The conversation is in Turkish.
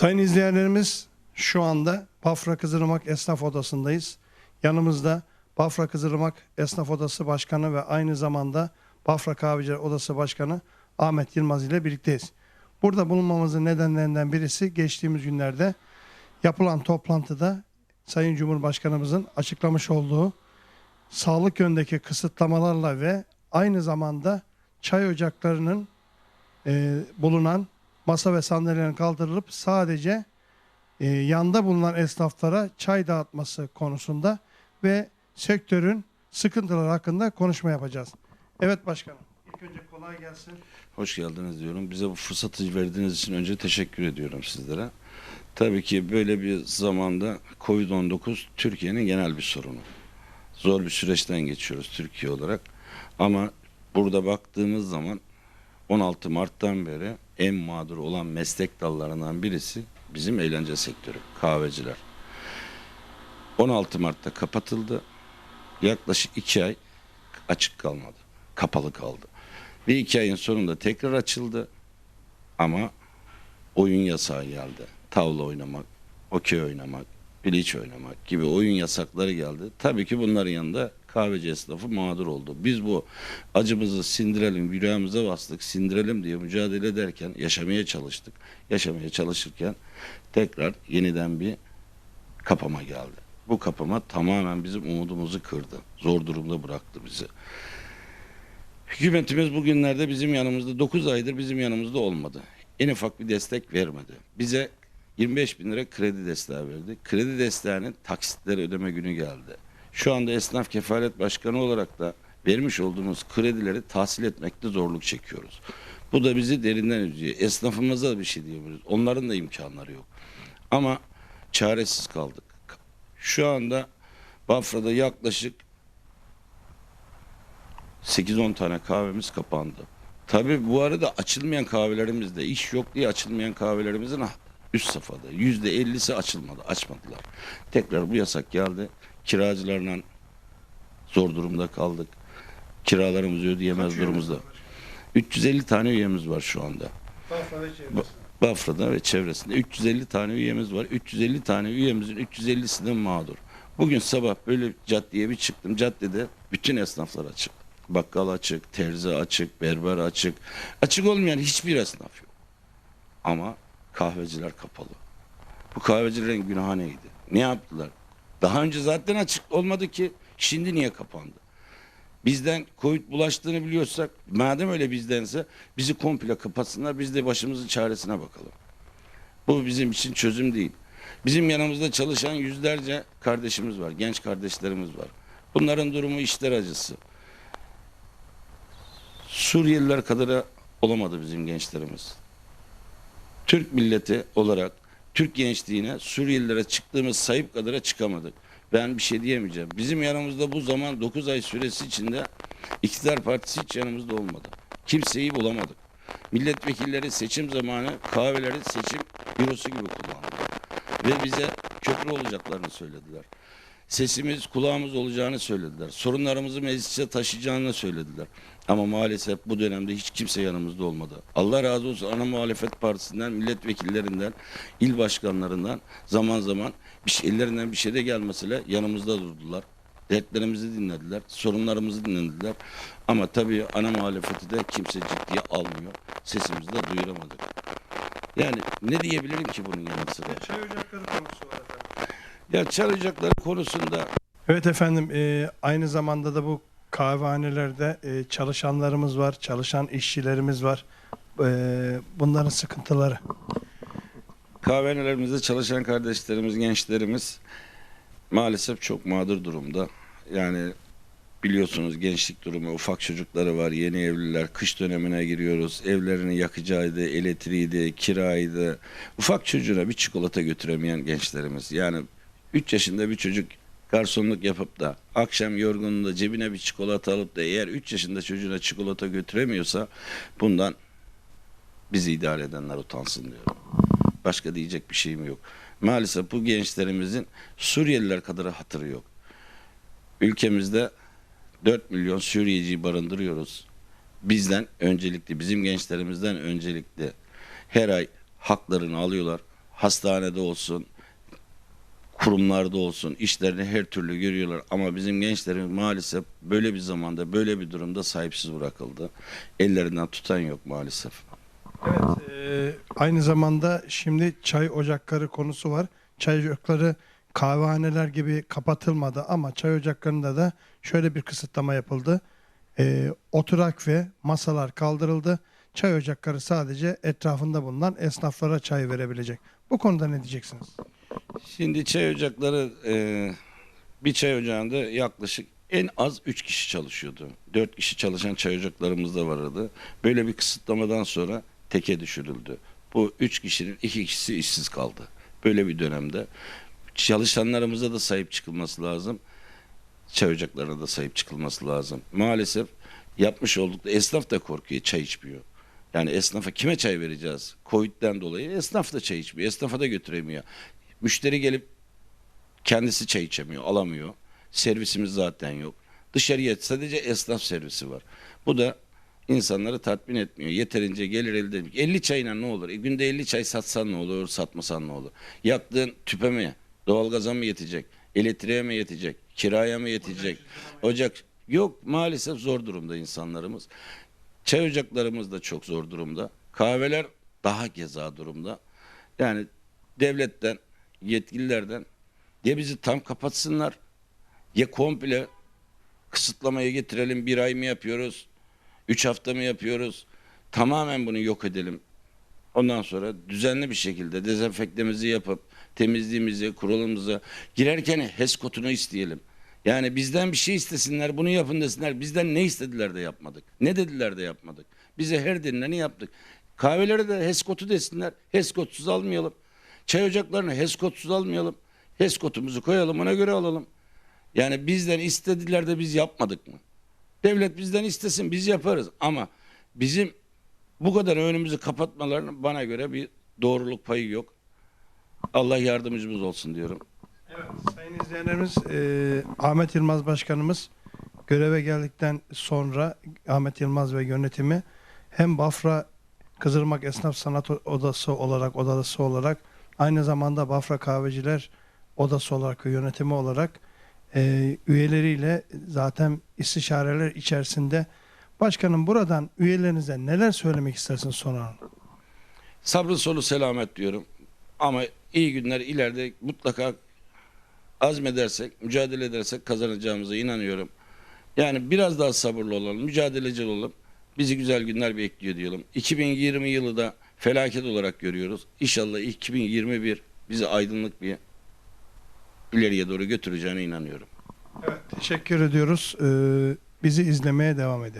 Sayın izleyenlerimiz şu anda Bafra Kızılırmak Esnaf Odası'ndayız. Yanımızda Bafra Kızılırmak Esnaf Odası Başkanı ve aynı zamanda Bafra Kahveciler Odası Başkanı Ahmet Yılmaz ile birlikteyiz. Burada bulunmamızın nedenlerinden birisi geçtiğimiz günlerde yapılan toplantıda Sayın Cumhurbaşkanımızın açıklamış olduğu sağlık yöndeki kısıtlamalarla ve aynı zamanda çay ocaklarının e, bulunan masa ve sandalyelerin kaldırılıp sadece e, yanda bulunan esnaflara çay dağıtması konusunda ve sektörün sıkıntıları hakkında konuşma yapacağız. Evet başkanım. İlk önce kolay gelsin. Hoş geldiniz diyorum. Bize bu fırsatı verdiğiniz için önce teşekkür ediyorum sizlere. Tabii ki böyle bir zamanda Covid-19 Türkiye'nin genel bir sorunu. Zor bir süreçten geçiyoruz Türkiye olarak. Ama burada baktığımız zaman 16 Mart'tan beri en mağdur olan meslek dallarından birisi bizim eğlence sektörü, kahveciler. 16 Mart'ta kapatıldı. Yaklaşık 2 ay açık kalmadı. Kapalı kaldı. Bir iki ayın sonunda tekrar açıldı. Ama oyun yasağı geldi. Tavla oynamak, okey oynamak, biliç oynamak gibi oyun yasakları geldi. Tabii ki bunların yanında kahveci esnafı mağdur oldu. Biz bu acımızı sindirelim, yüreğimize bastık, sindirelim diye mücadele ederken yaşamaya çalıştık. Yaşamaya çalışırken tekrar yeniden bir kapama geldi. Bu kapama tamamen bizim umudumuzu kırdı. Zor durumda bıraktı bizi. Hükümetimiz bugünlerde bizim yanımızda 9 aydır bizim yanımızda olmadı. En ufak bir destek vermedi. Bize 25 bin lira kredi desteği verdi. Kredi desteğinin taksitleri ödeme günü geldi. Şu anda esnaf kefalet başkanı olarak da vermiş olduğumuz kredileri tahsil etmekte zorluk çekiyoruz. Bu da bizi derinden üzüyor. Esnafımıza da bir şey diyemiyoruz. Onların da imkanları yok. Ama çaresiz kaldık. Şu anda Bafra'da yaklaşık 8-10 tane kahvemiz kapandı. Tabii bu arada açılmayan kahvelerimiz de iş yok diye açılmayan kahvelerimizin üst safhada. Yüzde ellisi açılmadı, açmadılar. Tekrar bu yasak geldi. Kiracılarla zor durumda kaldık. Kiralarımızı ödeyemez durumumuzda. 350 tane üyemiz var şu anda. Bafra'da ve çevresinde 350 tane üyemiz var. 350 tane üyemizin 350'si de mağdur. Bugün sabah böyle caddeye bir çıktım. Caddede bütün esnaflar açık. Bakkal açık, terzi açık, berber açık. Açık olmayan hiçbir esnaf yok. Ama kahveciler kapalı. Bu kahvecilerin günahı neydi? Ne yaptılar? Daha önce zaten açık olmadı ki şimdi niye kapandı? Bizden Covid bulaştığını biliyorsak madem öyle bizdense bizi komple kapatsınlar biz de başımızın çaresine bakalım. Bu bizim için çözüm değil. Bizim yanımızda çalışan yüzlerce kardeşimiz var, genç kardeşlerimiz var. Bunların durumu işler acısı. Suriyeliler kadar olamadı bizim gençlerimiz. Türk milleti olarak Türk gençliğine Suriyelilere çıktığımız sayıp kadara çıkamadık. Ben bir şey diyemeyeceğim. Bizim yanımızda bu zaman 9 ay süresi içinde iktidar partisi hiç yanımızda olmadı. Kimseyi bulamadık. Milletvekilleri seçim zamanı kahveleri seçim bürosu gibi kullandılar. Ve bize köprü olacaklarını söylediler. Sesimiz kulağımız olacağını söylediler. Sorunlarımızı meclise taşıyacağını söylediler. Ama maalesef bu dönemde hiç kimse yanımızda olmadı. Allah razı olsun ana muhalefet partisinden, milletvekillerinden, il başkanlarından zaman zaman bir şey, ellerinden bir şey de gelmesiyle yanımızda durdular. Dertlerimizi dinlediler, sorunlarımızı dinlediler. Ama tabii ana muhalefeti de kimse ciddiye almıyor. Sesimizi de duyuramadık. Yani ne diyebilirim ki bunun yanı sıra? Çay ocakları konusu var efendim. Ya çay ocakları konusunda Evet efendim e, aynı zamanda da bu kahvehanelerde e, çalışanlarımız var, çalışan işçilerimiz var. E, bunların sıkıntıları. kahvenelerimizde çalışan kardeşlerimiz, gençlerimiz maalesef çok mağdur durumda. Yani biliyorsunuz gençlik durumu, ufak çocukları var, yeni evliler, kış dönemine giriyoruz. Evlerini yakacağıydı, elektriğiydi, kiraydı. Ufak çocuğuna bir çikolata götüremeyen gençlerimiz. Yani 3 yaşında bir çocuk garsonluk yapıp da akşam yorgunluğunda cebine bir çikolata alıp da eğer 3 yaşında çocuğuna çikolata götüremiyorsa bundan bizi idare edenler utansın diyorum. Başka diyecek bir şeyim yok. Maalesef bu gençlerimizin Suriyeliler kadar hatırı yok. Ülkemizde 4 milyon Suriyeciyi barındırıyoruz. Bizden öncelikli, bizim gençlerimizden öncelikli her ay haklarını alıyorlar. hastanede olsun, kurumlarda olsun işlerini her türlü görüyorlar ama bizim gençlerimiz maalesef böyle bir zamanda böyle bir durumda sahipsiz bırakıldı. Ellerinden tutan yok maalesef. Evet. e, aynı zamanda şimdi çay ocakları konusu var. Çay ocakları kahvehaneler gibi kapatılmadı ama çay ocaklarında da şöyle bir kısıtlama yapıldı. E, oturak ve masalar kaldırıldı. Çay ocakları sadece etrafında bulunan esnaflara çay verebilecek. Bu konuda ne diyeceksiniz? Şimdi çay ocakları e, bir çay ocağında yaklaşık en az 3 kişi çalışıyordu. 4 kişi çalışan çay ocaklarımız da vardı. Böyle bir kısıtlamadan sonra teke düşürüldü. Bu 3 kişinin 2 kişisi işsiz kaldı. Böyle bir dönemde çalışanlarımıza da sahip çıkılması lazım. Çay ocaklarına da sahip çıkılması lazım. Maalesef yapmış olduk esnaf da korkuyor çay içmiyor. Yani esnafa kime çay vereceğiz? Covid'den dolayı esnaf da çay içmiyor. Esnafa da götüremiyor. Müşteri gelip kendisi çay içemiyor, alamıyor. Servisimiz zaten yok. Dışarıya sadece esnaf servisi var. Bu da insanları tatmin etmiyor. Yeterince gelir elde etmiyor. 50 çayla ne olur? E, günde 50 çay satsan ne olur, satmasan ne olur? Yaktığın tüpe mi, doğalgaza mı yetecek? Elektriğe mi yetecek? Kiraya mı yetecek? Ocak yok maalesef zor durumda insanlarımız. Çay ocaklarımız da çok zor durumda. Kahveler daha keza durumda. Yani devletten, yetkililerden ya bizi tam kapatsınlar ya komple kısıtlamaya getirelim. Bir ay mı yapıyoruz? Üç hafta mı yapıyoruz? Tamamen bunu yok edelim. Ondan sonra düzenli bir şekilde dezenfektemizi yapıp temizliğimizi, kurulumuza girerken HES kodunu isteyelim. Yani bizden bir şey istesinler, bunu yapın desinler. Bizden ne istediler de yapmadık. Ne dediler de yapmadık. Bize her denileni yaptık. Kahvelere de HES kodu desinler. HES kodsuz almayalım. Çay ocaklarını HES kodsuz almayalım. HES kodumuzu koyalım ona göre alalım. Yani bizden istediler de biz yapmadık mı? Devlet bizden istesin biz yaparız ama bizim bu kadar önümüzü kapatmalarının bana göre bir doğruluk payı yok. Allah yardımcımız olsun diyorum. Evet, sayın izleyenlerimiz e, Ahmet Yılmaz Başkanımız göreve geldikten sonra Ahmet Yılmaz ve yönetimi hem Bafra Kızılırmak Esnaf Sanat Odası olarak odası olarak aynı zamanda Bafra Kahveciler Odası olarak yönetimi olarak e, üyeleriyle zaten istişareler içerisinde Başkanım buradan üyelerinize neler söylemek istersin sonra? Sabrı solu selamet diyorum. Ama iyi günler ileride mutlaka azmedersek, mücadele edersek kazanacağımıza inanıyorum. Yani biraz daha sabırlı olalım, mücadeleci olalım. Bizi güzel günler bekliyor diyelim. 2020 yılı da felaket olarak görüyoruz. İnşallah 2021 bizi aydınlık bir ileriye doğru götüreceğine inanıyorum. Evet, teşekkür ediyoruz. Ee, bizi izlemeye devam edin.